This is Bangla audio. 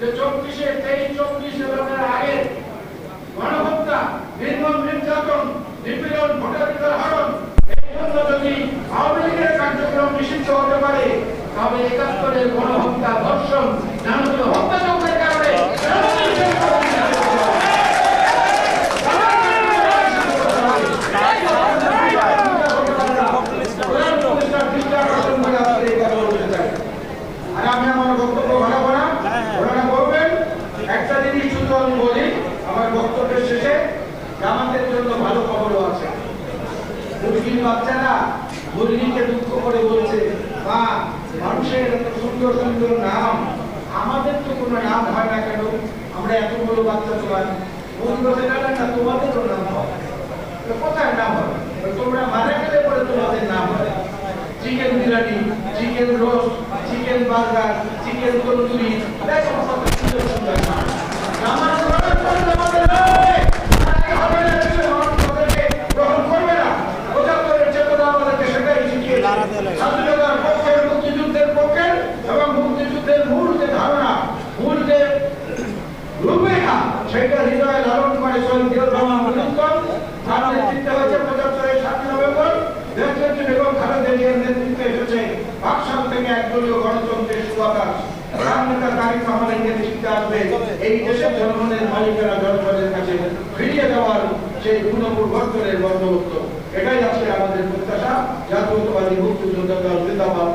যে চব্বিশে তেইশ চব্বিশ এলাকার আগে গণহত্যা, নির্মম নির্যাতন, নিপীড়ন, ভোটাধিকার হরণ, এই জন্য যদি আওয়ামী লীগের কার্যক্রম নিষিদ্ধ হতে পারে, তবে একাত্তরের ধর্ষণ নানান জামাতের জন্য ভালো খবরও আছে। মুরগির বাচ্চারা মুরগিকে দুঃখ করে বলছে, মা, মানুষের এত সুন্দর সুন্দর নাম, আমাদের তো কোনো নাম হয় না কেন? আমরা এত বড় বাচ্চা তোমার বলছে না না তোমাদেরও নাম হয় কোথায় নাম হবে? তোমরা মারা গেলে পরে তোমাদের নাম হবে। Chicken biryani, chicken roast, chicken burger, chicken tandoori এই দেশের জনগণের মালিকেরা জনগণের কাছে ফিরিয়ে দেওয়ার সেই গুণপরিবর্তনের বন্দোবস্ত এটাই আজকে আমাদের প্রত্যাশা। জাতীয়তাবাদী মুক্তিযোদ্ধা দল জিন্দাবাদ।